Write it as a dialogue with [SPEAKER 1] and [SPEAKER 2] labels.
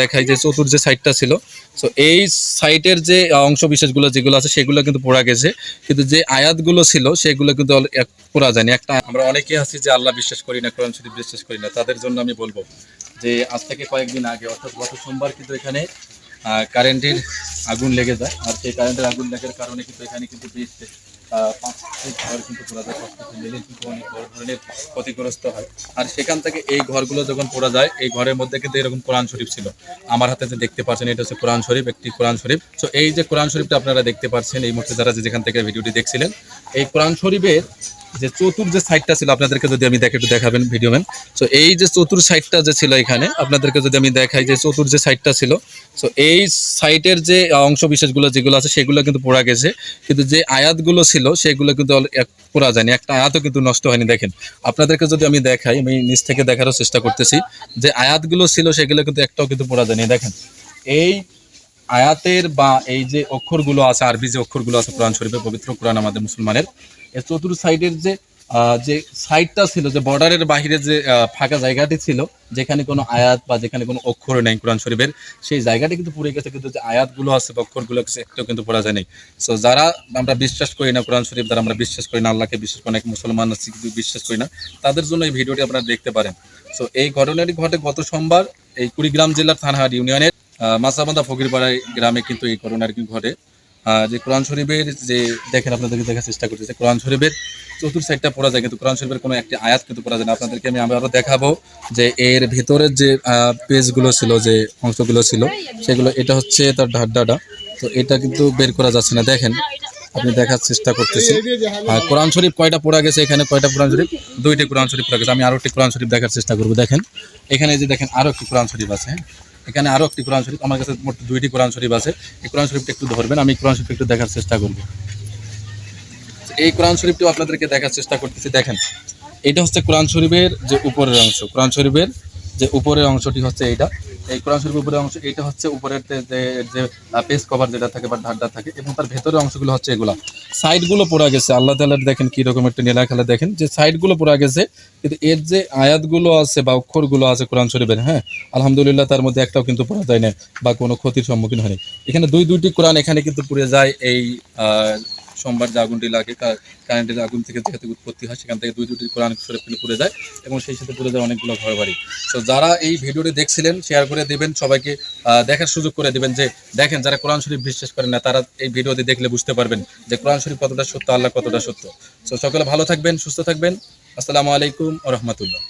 [SPEAKER 1] দেখাই যে চতুর যে সাইডটা ছিল সো এই সাইটের যে অংশ বিশেষগুলো যেগুলো আছে, সেগুলো কিন্তু পোড়া গেছে। কিন্তু যে আয়াতগুলো ছিল, সেগুলো কিন্তু পোড়া যায়নি। একটা আমরা অনেকে আছি যে আল্লাহ বিশ্বাস করি না, কোরআন শরীফ বিশ্বাস করি না। তাদের জন্য আমি বলব যে, আজ থেকে কয়েকদিন আগে, অর্থাৎ গত সোমবার কিন্তু এখানে কারেন্টের আগুন লেগে যায়। আর সেই কারেন্টের আগুন লাগার কারণে কিন্তু এখানে কিন্তু বেশ ঘর কিন্তু পোড়া যায় মিলে কিন্তু অনেক বড় ধরনের ক্ষতিগ্রস্ত হয়। আর সেখান থেকে এই ঘরগুলো যখন পোড়া যায়, এই ঘরের মধ্যে কিন্তু এরকম কোরআন শরীফ ছিল। আমার হাতে যে দেখতে পাচ্ছেন, এটা হচ্ছে কোরআন শরীফ, একটি কোরআন শরীফ। তো এই যে কোরআন শরীফটা আপনারা দেখতে পাচ্ছেন, এই মুহূর্তে যারা যেখান থেকে ভিডিওটি দেখছিলেন, এই কোরআন শরীফের যে চতুর যে সাইডটা ছিল, আপনাদেরকে যদি আমি দেখে একটু দেখাবেন ভিডিও ম্যান তো এই যে চতুর সাইডটা যে ছিল এখানে, আপনাদেরকে যদি আমি দেখাই যে চতুর যে সাইডটা ছিল তো এই সাইটের যে অংশ বিশেষগুলো যেগুলো আছে, সেগুলো কিন্তু পোড়া গেছে। কিন্তু যে আয়াতগুলো ছিল, সেগুলো কিন্তু পোড়া যায়নি। একটা আয়াতও কিন্তু নষ্ট হয়নি, দেখেন। আপনাদেরকে যদি আমি দেখাই, আমি নিচ থেকে দেখারও চেষ্টা করতেছি, যে আয়াতগুলো ছিল, সেগুলো কিন্তু একটাও কিন্তু পোড়া যায়নি, দেখেন। এই আয়াতের বা এই যে অক্ষরগুলো আছে, আরবি যে অক্ষরগুলো আছে, কোরআন শরীফের পবিত্র কোরআন আমাদের মুসলমানের, এর চতুর্থ সাইডের যে যে সাইডটা ছিল, যে বর্ডারের বাইরে যে ফাঁকা জায়গাটি ছিল, যেখানে কোনো আয়াত বা যেখানে কোনো অক্ষর নেই কোরআন শরীফের, সেই জায়গাটি কিন্তু পুড়ে গেছে, কিন্তু যে আয়াতগুলো আছে বা অক্ষরগুলো আছে একটাও কিন্তু পড়া যায় সো যারা আমরা বিশ্বাস করি না কোরআন শরীফ, যারা আমরা বিশ্বাস করি না, আল্লাহকে বিশ্বাস করি না মুসলমান আছে কিন্তু বিশ্বাস করি না, তাদের জন্য এই ভিডিওটি আপনারা দেখতে পারেন। সো এই ঘটনাটি ঘটে গত সোমবার এই কুড়িগ্রাম জেলার থানহাট ইউনিয়নের মাসাবান্ধা ফকিরপাড়ায় গ্রামে কিন্তু এই কিন্তু ঘটে। যে কোরআন শরীফের যে, দেখেন আপনাদেরকে দেখার চেষ্টা করতেছে কোরআন শরীফের চতুর সাইডটা পড়া যায়, কিন্তু কোরআন শরীফের কোনো একটি আয়াত কিন্তু পড়া যায় না। আপনাদেরকে আমি আবারও দেখাবো যে এর ভিতরের যে পেজগুলো ছিল, যে অংশগুলো ছিল, সেগুলো, এটা হচ্ছে তার ঢাড্ডাটা তো এটা কিন্তু বের করা যাচ্ছে না। দেখেন, আপনি দেখার চেষ্টা করতেছি। কোরআন শরীফ কয়টা পড়া গেছে? এখানে কয়টা কোরআন শরীফ? দুইটি কোরআন শরীফ পড়া গেছে। আমি আরও একটি কোরআন শরীফ দেখার চেষ্টা করব। দেখেন, এখানে যে দেখেন আরও একটি কোরআন শরীফ আছে হ্যাঁ? এখানে আরও একটি কোরআন শরীফ, আমার কাছে মোট দুইটি কোরআন শরীফ আছে। এই কোরআন শরীফটা একটু ধরবেন, আমি কোরআন শরীফ একটু দেখার চেষ্টা করব। এই কোরআন শরীফটিও আপনাদেরকে দেখার চেষ্টা করতেছি, দেখেন। এটা হচ্ছে কোরআন শরীফের যে উপরের অংশ, কোরআন শরীফের যে উপরের অংশটি হচ্ছে এইটা। এই কোরআন শরীফের উপরের অংশ, এইটা হচ্ছে উপরের যে- পেজ কভার যেটা থাকে বা ঢাড্ডা থাকে এবং তার ভেতরের অংশগুলো হচ্ছে এগুলা। সাইডগুলো পড়া গেছে, আল্লাহ তাআলার দেখেন কি রকম একটা নীলা খেলা দেখেন। যে সাইডগুলো পড়া গেছে, কিন্তু এর যে আয়াতগুলো আছে বা অক্ষরগুলো আছে কোরআন শরীফের হ্যাঁ আলহামদুলিল্লাহ তার মধ্যে একটাও কিন্তু পড়া যায় না বা কোনো ক্ষতির সম্মুখীন হয়নি। এখানে দুই, দুইটি কোরআন এখানে কিন্তু পুড়ে যায় এই সোমবার যে আগুনটি লাগে কারেন্টের আগুন থেকে যেহেতু উৎপত্তি হয়, সেখান থেকে দুই দুটি কোরআন কিন্তু পুড়ে যায় এবং সেই সাথে পুড়ে যায় অনেকগুলো ঘর বাড়ি তো যারা এই ভিডিওটি দেখছিলেন শেয়ার করে দেবেন, সবাইকে দেখার সুযোগ করে দিবেন যে, দেখেন যারা কোরআন শরীফ বিশ্বাস করেন না, তারা এই ভিডিওটি দেখলে বুঝতে পারবেন যে কোরআন শরীফ কতটা সত্য, আল্লাহ কতটা সত্য। তো সকলে ভালো থাকবেন, সুস্থ থাকবেন। আসসালামু আলাইকুম রহমতুল্লাহ।